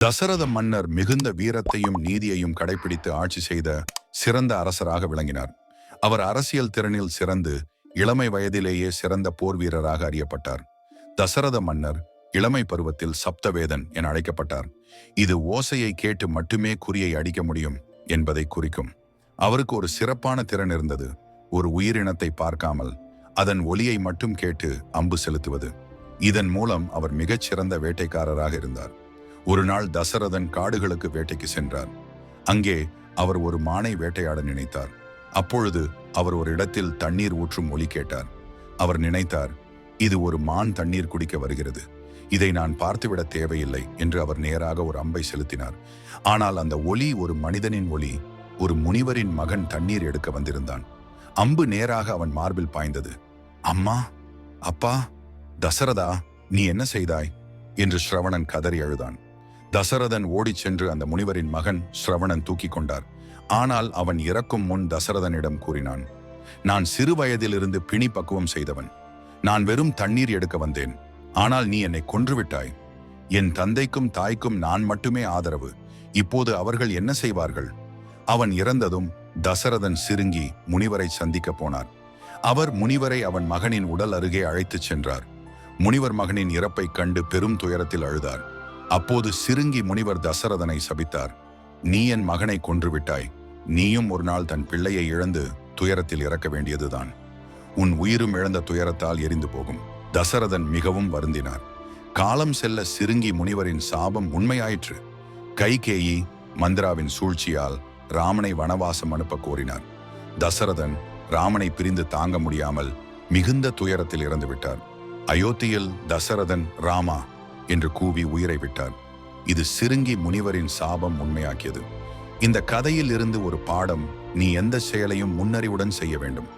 தசரத மன்னர் மிகுந்த வீரத்தையும் நீதியையும் கடைபிடித்து ஆட்சி செய்த சிறந்த அரசராக விளங்கினார். அவர் அரசியல் திறனில் சிறந்து இளமை வயதிலேயே சிறந்த போர் வீரராக அறியப்பட்டார். தசரத மன்னர் இளமை பருவத்தில் சப்தவேதன் என அழைக்கப்பட்டார். இது ஓசையை கேட்டு மட்டுமே குறியை அடிக்க முடியும் என்பதை குறிக்கும். அவருக்கு ஒரு சிறப்பான திறன் இருந்தது. ஒரு உயிரினத்தை பார்க்காமல் அதன் ஒலியை மட்டும் கேட்டு அம்பு செலுத்துவது. இதன் மூலம் அவர் மிகச்சிறந்த வேட்டைக்காரராக இருந்தார். ஒரு நாள் தசரதன் காடுகளுக்கு வேட்டைக்கு சென்றார் அங்கே அவர் ஒரு மானை வேட்டையாட நினைத்தார். அப்பொழுது அவர் ஒரு இடத்தில் தண்ணீர் ஊற்றும் ஒலி கேட்டார். அவர் நினைத்தார் இது ஒரு மான் தண்ணீர் குடிக்க வருகிறது. இதை நான் பார்த்துவிட தேவையில்லை என்று அவர் நேராக ஒரு அம்பை செலுத்தினார். ஆனால் அந்த ஒலி ஒரு மனிதனின் ஒலி ஒரு முனிவரின் மகன் தண்ணீர் எடுக்க வந்திருந்தான். அம்பு நேராக அவன் மார்பில் பாய்ந்தது. அம்மா அப்பா தசரதா நீ என்ன செய்தாய்? என்று ஸ்ரவணன் கதறி அழுதான். தசரதன் ஓடிச் சென்று அந்த முனிவரின் மகன் ஸ்ரவணன் தூக்கிக் கொண்டார். ஆனால் அவன் இறக்கும் முன் தசரதனிடம் கூறினான் நான் சிறு வயதிலிருந்து பிணி பக்குவம் செய்தவன். நான் வெறும் தண்ணீர் எடுக்க வந்தேன். ஆனால் நீ என்னை கொன்றுவிட்டாய். என் தந்தைக்கும் தாய்க்கும் நான் மட்டுமே ஆதரவு. இப்போது அவர்கள் என்ன செய்வார்கள்? அவன் இறந்ததும் தசரதன் சிறுங்கி முனிவரை சந்திக்கப் போனார். அவர் முனிவரை அவன் மகனின் உடல் அருகே அழைத்துச் சென்றார். முனிவர் மகனின் இறப்பைக் கண்டு பெரும் துயரத்தில் அழுதார். அப்போது சிறுங்கி முனிவர் தசரதனை சபித்தார். நீ என் மகனை கொன்றுவிட்டாய். நீயும் ஒரு நாள் தன் பிள்ளையை இழந்து துயரத்தில் இறக்க வேண்டியதுதான். உன் உயிரும் இழந்த துயரத்தால் எரிந்து போகும். தசரதன் மிகவும் வருந்தினார். காலம் செல்ல சிறுங்கி முனிவரின் சாபம் உண்மையாயிற்று. கைகேயி மந்திராவின் சூழ்ச்சியால் ராமனை வனவாசம் அனுப்ப கோரினார். தசரதன் ராமனை பிரிந்து தாங்க முடியாமல் மிகுந்த துயரத்தில் இறந்து விட்டார் அயோத்தியில் தசரதன் ராமா என்று கூவி உயிரை விட்டார். இது சிறுங்கி முனிவரின் சாபம் உண்மையாக்கியது. இந்த கதையில் இருந்து ஒரு பாடம் நீ எந்த செயலையும் முன்னறிவுடன் செய்ய வேண்டும்.